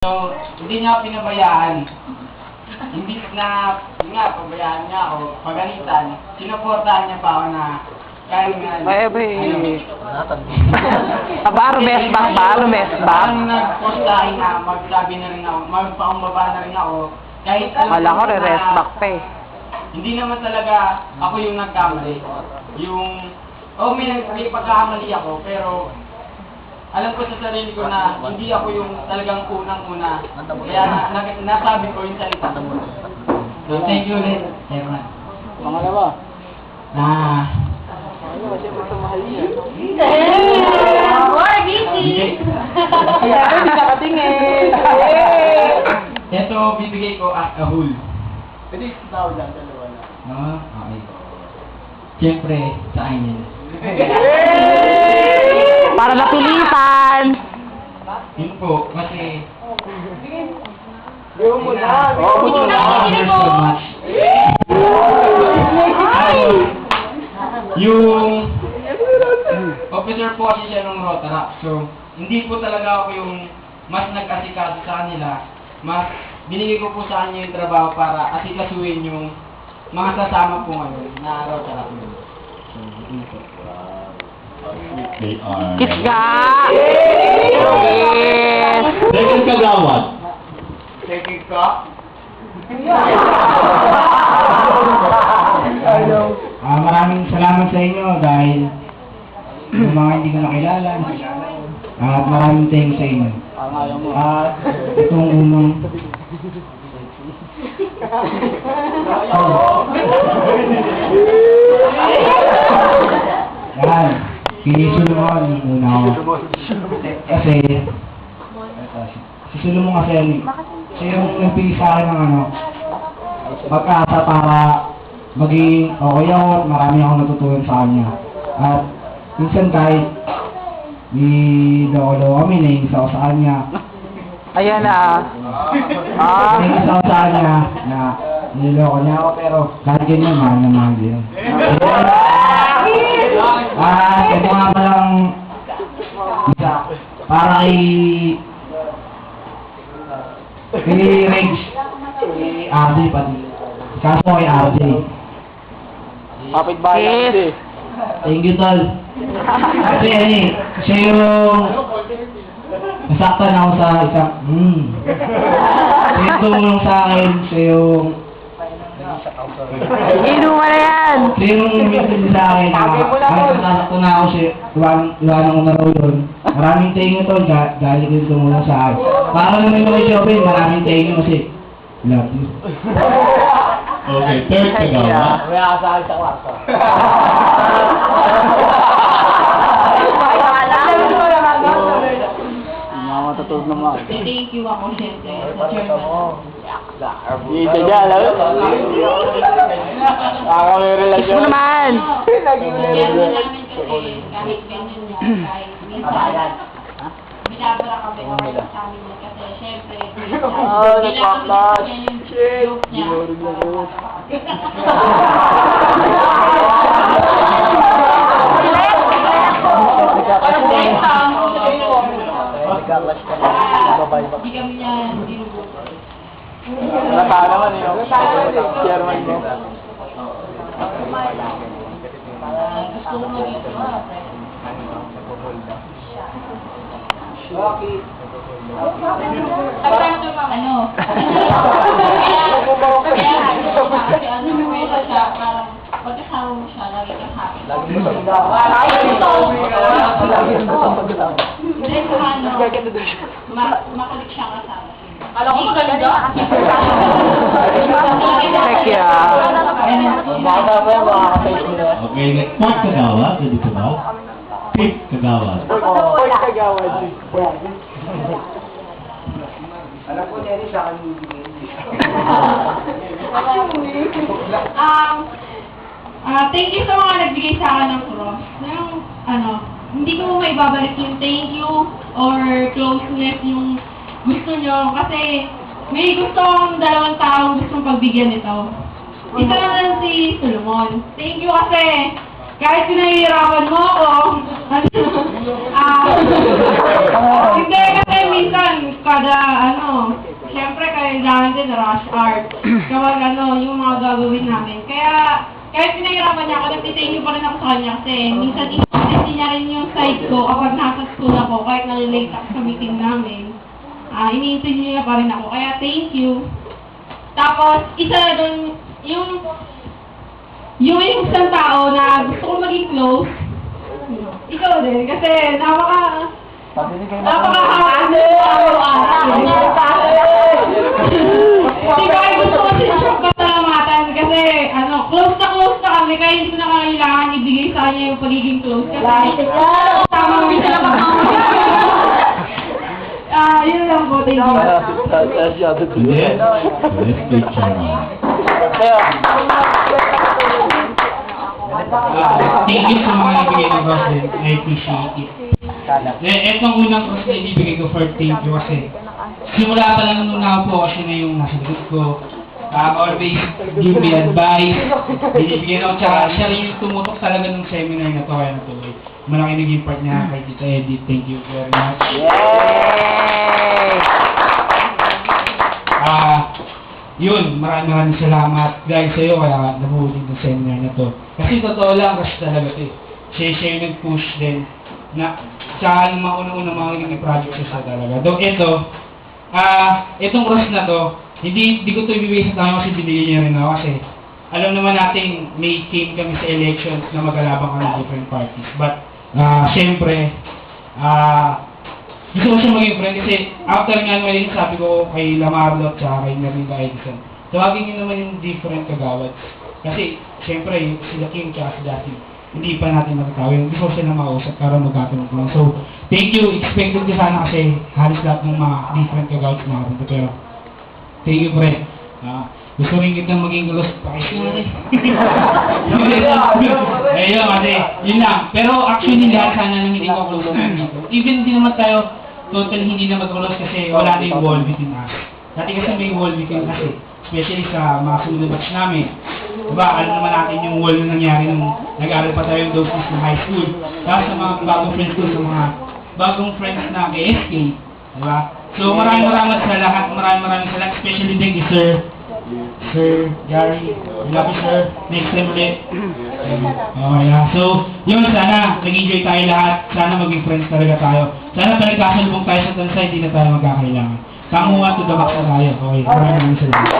So, hindi niya ako pinabayaan. Hindi na, yun nga, pabayaan niya ako, pagalitan, sinuportahan niya pa ako na, kaya nga, abay. Aba, rumes back ba? Rumes back? Parang nag-post sa akin na magsabi na rin ako, magpaumbaba na rin ako, kahit alam Kala ko, na re-rest back pa eh. Hindi naman talaga ako yung nagkamali. Yung, oh, may, may pagkakamali ako, pero alam ko sa sarili ko na hindi ako yung talagang unang-una. Kaya na, na, nasabi ko yung salita. So, thank you ulit, Chairman. Pangalawa. Na, More busy! Kaya hindi nakatingin. ito bibigay ko at ahul. Pwede tawag lang, dalawa na. No? Okay. Siyempre, sa akin yun. Para napilitan. Yun po, kasi... Yung mo na. Yung officer po kasi siya nung Rotaract. So, hindi po talaga ako yung mas nag-asikaso sa kanila. Mas binigay ko po sa kanya yung trabaho para asikasuhin yung mga kasama po ngayon na Rotaract. So, yun po. They are... Kiss nga! Yes! Second kagawad. Second ko. Ah, maraming salamat sa inyo dahil yung mga hindi ko nakilala. At maraming thanks sa inyo. At itong unang Yan. Si Solomon yung una ko. Kasi, si Solomon kasi, siya yung nagpili sa akin ng ano, pagkasa para maging okay ako, marami akong natutunan sa kanya. At minsan kahit ni loko kami, nainis ako sa kanya. Ayan na. Ah. Nainis ako sa kanya na niloko niya ako pero kahit ganyan, mahal na mahal din. Ah, ito nga palang para kay kay Rex, kay RJ pati. Kaso kay RJ. Kapit bahay Yes. Thank you, Tol. Kasi ano eh, siya yung nasaktan ako sa isang, hmm. Siya yung tumulong sa akin, siya yung, Inuman na yan! siya yung message sa akin na kahit nasasaktan na ako siya, iwan, iwanan ko na raw yun. Maraming thank you, Tol, ga- galing yung tumulong sa akin. Para naman ko kay Jobin, maraming thank you kasi, love you. Okay, third kagawad. May asahan sa kwarto. Na. Thank you ako siyempre sa chairman. Dito dyan, alam mo? Kakamera lang Kiss mo naman! Chairman namin kasi kahit ganyan niya, kahit minsan, binabara kami okay sa amin yun kasi niya yung joke niya. Dinurog na ko. Nagkakash ka na. Ba? Hindi kami niya dinugo. Naman eh. Chairman mo. Ah, Gusto ko maging ano? Kaya, ano, wala siya, parang pagkasama mo siya, lagi kang happy. Hindi ko ano, ma makulit siya kasama. Alam ko maganda. Heck yeah. Baka pa yan, baka ka-face mo na. Okay, next fourth kagawad. Pwede ko ba? Fifth kagawad. Pag kagawad. Alam ko niya rin sa akin Um, ah, thank you sa mga nagbigay sa akin ng cross. Yung, ano, hindi ko may babalik yung thank you or closeness yung gusto nyo. Kasi may gusto akong dalawang taong gustong pagbigyan nito. Isa naman si Solomon. Thank you kasi kahit pinahihirapan mo ako, ah, hindi kasi minsan, kada ano, syempre kailangan din rush art. Kapag ano, yung mga gagawin namin. Kaya, kahit pinahirapan niya ako, nagtitake pa rin ako sa kanya kasi minsan inisisi niya rin yung side ko kapag nasa school ako, kahit nalilate ako sa meeting namin. Ah, iniintindi niya pa rin ako. Kaya thank you. Tapos, isa na dun, yung, yung isang tao na gusto ko maging close, ikaw din, kasi napaka, mo araw-araw. Di ba, gusto ko siya siyang pasalamatan kasi, ano, close na close na kami, kaya hindi na kailangan ibigay sa kanya yung pagiging close. Kasi, tama siya lang Ah, yun lang po, thank you. Ah, thank you sa mga ibigay ng din. I appreciate it. Eh, etong unang cross na ibibigay ko for thank you kasi simula pa lang nung naupo kasi na yung nasa ko. Um, always give me advice. Binibigyan ako. Tsaka siya rin yung tumutok talaga ng seminar na to kaya natuloy. Malaki naging part niya kay Tita Edith. Thank you very much. Yay! Ah, yun, maraming maraming salamat dahil sa'yo kaya nabuhuling ng seminar na to. Kasi totoo lang kasi talaga ito eh. Siya, siya yung nag-push din na sa yung mga unang-unang mga naging project siya talaga. Though ito, ah, itong cross na to, hindi, hindi ko to ibibigay sa tao kasi binigyan niya rin ako kasi alam naman natin may team kami sa elections na magalabang kami ng different parties. But, ah, syempre, ah, gusto ko siya maging friend kasi after nga naman sabi ko kay Lamarlo at saka kay Nerlinda Edison, tawagin niyo naman yung different kagawad. Kasi, syempre, yung sila Kim at si Dati, hindi pa natin matatawin. Gusto ko sila makausap para magkatulong ko. So, thank you. Expected ko sana kasi halos lahat ng mga different kagawads makapunta. Pero, thank you, pre. Ah, gusto rin kitang maging na rin. Ayun, kasi, yun lang. Pero actually, lahat sana nang hindi ko dito. Even di naman tayo totally hindi na mag-close kasi wala na yung wall between us. Dati kasi may wall between us eh. Especially sa mga sunod batch namin. Diba, alam naman natin yung wall na nangyari nung nag-aaral pa tayo yung days na high school. Tapos sa mga bagong friends ko, sa mga bagong friends na KSK. Diba? So maraming maraming sa lahat, maraming maraming salamat, especially din kay Sir Sir Gary, love you sir. Next time ulit. Oh, yeah. So, yun, sana nag-enjoy tayo lahat. Sana maging friends talaga tayo. Sana pinagkasalubong tayo sa tansa, hindi na tayo magkakailangan. Kamuha to the max na tayo. Okay, maraming maraming salamat.